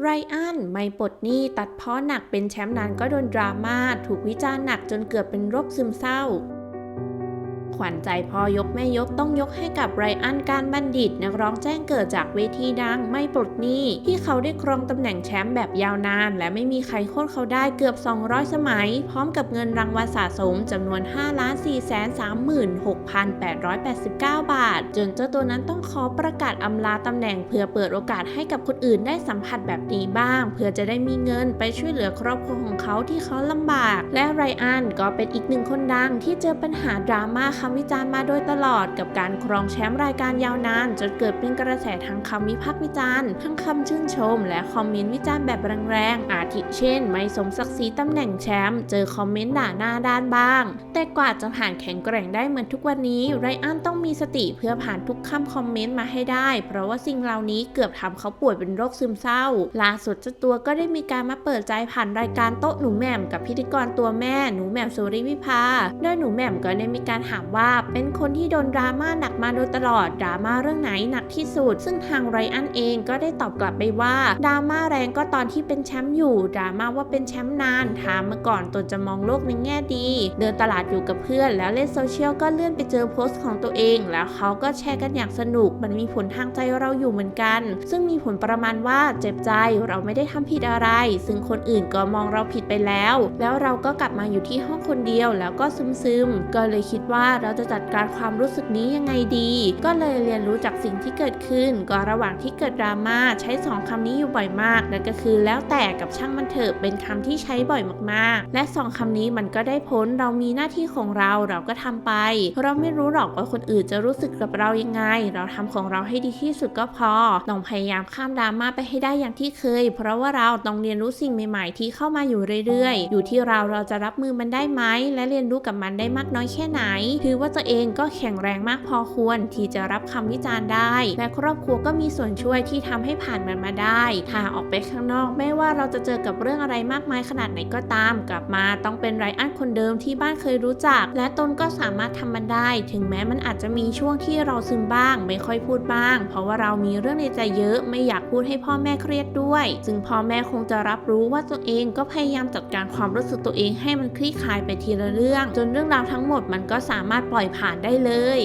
ไรอันไม่ปลดหนี้ตัดเพ้อหนักเป็นแชมป์นานก็โดนดราม่าถูกวิจารณ์หนักจนเกือบเป็นโรคซึมเศร้า ขวัญใจพอยกแม่ยกต้องยกให้กับไรอันการบัณฑิต นักร้องแจ้งเกิดจากเวทีดังไม่ปลดหนี้ ที่เขาได้ครองตำแหน่งแชมป์แบบยาวนาน และไม่มีใครโค่นเขาได้เกือบ 200 สมัย พร้อมกับเงินรางวัลสะสมจำนวน 5 4 3 6 8 8 9 บาท จนเจ้าตัวนั้นต้องขอประกาศอำลาตำแหน่งเพื่อเปิดโอกาสให้กับคนอื่นได้สัมผัสแบบนี้บ้าง เพื่อจะได้มีเงินไปช่วยเหลือครอบครัวของเขาที่เขาลำบาก และไรอันก็เป็นอีกหนึ่งคนดังที่เจอปัญหาดราม่าคำวิจารณ์มาโดยตลอดกับการครองแชมป์รายการยาวนาน จนเกิดเป็นกระแสทั้งคำวิพากษ์วิจารณ์ทั้งคำชื่นชม และคอมเมนต์วิจารณ์แบบแรงๆ อาทิเช่น ไม่สมศักดิ์ศรีตำแหน่งแชมป์เจอคอมเมนต์ด่าหน้าด้านบ้าง แต่กว่าจะผ่านแข็งแกร่งได้เหมือนทุกวันนี้ไรอันต้องมีสติเพื่อผ่านทุกคำคอมเมนต์มาให้ได้ เพราะว่าสิ่งเหล่านี้เกือบทำเขาป่วยเป็นโรคซึมเศร้าล่าสุดเจ้าตัวก็ได้มีการมาเปิดใจผ่านรายการโต๊ะหนูแหม่มกับพิธีกรตัวแม่หนูแหม่มสุริวิภาโดยหนูแหม่มก็ได้มีการถามว่าเป็นคนที่โดนดราม่าหนักมาโดยตลอดดราม่าเรื่องไหนหนักที่สุด ซึ่งทางไรอันเองก็ได้ตอบกลับไปว่าดราม่าแรงก็ตอนที่เป็นแชมป์อยู่ดราม่าว่าเป็นแชมป์นานถามมาก่อนตนจะมองโลกในแง่ดี เดินตลาดอยู่กับเพื่อน แล้วเล่นโซเชียลก็เลื่อนไปเจอโพสต์ของตัวเอง แล้วเขาก็แชร์กันอย่างสนุก มันมีผลทางใจเราอยู่เหมือนกัน ซึ่งมีผลประมาณว่าเจ็บใจเราไม่ได้ทำผิดอะไร ซึ่งคนอื่นก็มองเราผิดไปแล้ว แล้วเราก็กลับมาอยู่ที่ห้องคนเดียวแล้วก็ซึมๆก็เลยคิดว่าเราราจะจัดการความรู้สึกนี้ยังไงดี ก็เลยเรียนรู้จากสิ่งที่เกิดขึ้น ก็ระหว่างที่เกิดดราม่าใช้สองคำนี้อยู่บ่อยมากนั่นก็คือ แล้วแต่กับช่างมันเถอะเป็นคำที่ใช้บ่อยมากๆ และสองคำนี้มันก็ได้ผลเรามีหน้าที่ของเราเราก็ทำไป เราไม่รู้หรอกว่าคนอื่นจะรู้สึกกับเรายังไง เราทำของเราให้ดีที่สุดก็พอต้องพยายามข้ามดราม่าไปให้ได้อย่างที่เคย เพราะว่าเราต้องเรียนรู้สิ่งใหม่ ๆ ที่เข้ามาอยู่เรื่อยๆ อยู่ที่เราเราจะรับมือมันได้ไหมและเรียนรู้กับมันได้มากน้อยแค่ไหนถือว่าตัวเองก็แข็งแรงมากพอควรที่จะรับคำวิจารณ์ได้ และครอบครัวก็มีส่วนช่วยที่ทำให้ผ่านมันมาได้ถ้าออกไปข้างนอกไม่ว่าเราจะเจอกับเรื่องอะไรมากมายขนาดไหนก็ตาม กลับมาต้องเป็นไรอันคนเดิมที่บ้านเคยรู้จัก และตนก็สามารถทำมันได้ ถึงแม้มันอาจจะมีช่วงที่เราซึมบ้าง ไม่ค่อยพูดบ้าง เพราะว่าเรามีเรื่องในใจเยอะไม่อยากพูดให้พ่อแม่เครียดด้วย ซึ่งพ่อแม่คงจะรับรู้ว่าตัวเองก็พยายามจัดการความรู้สึกตัวเองให้มันคลี่คลายไปทีละเรื่อง จนเรื่องราวทั้งหมดมันก็สามารถปล่อยผ่านได้เลย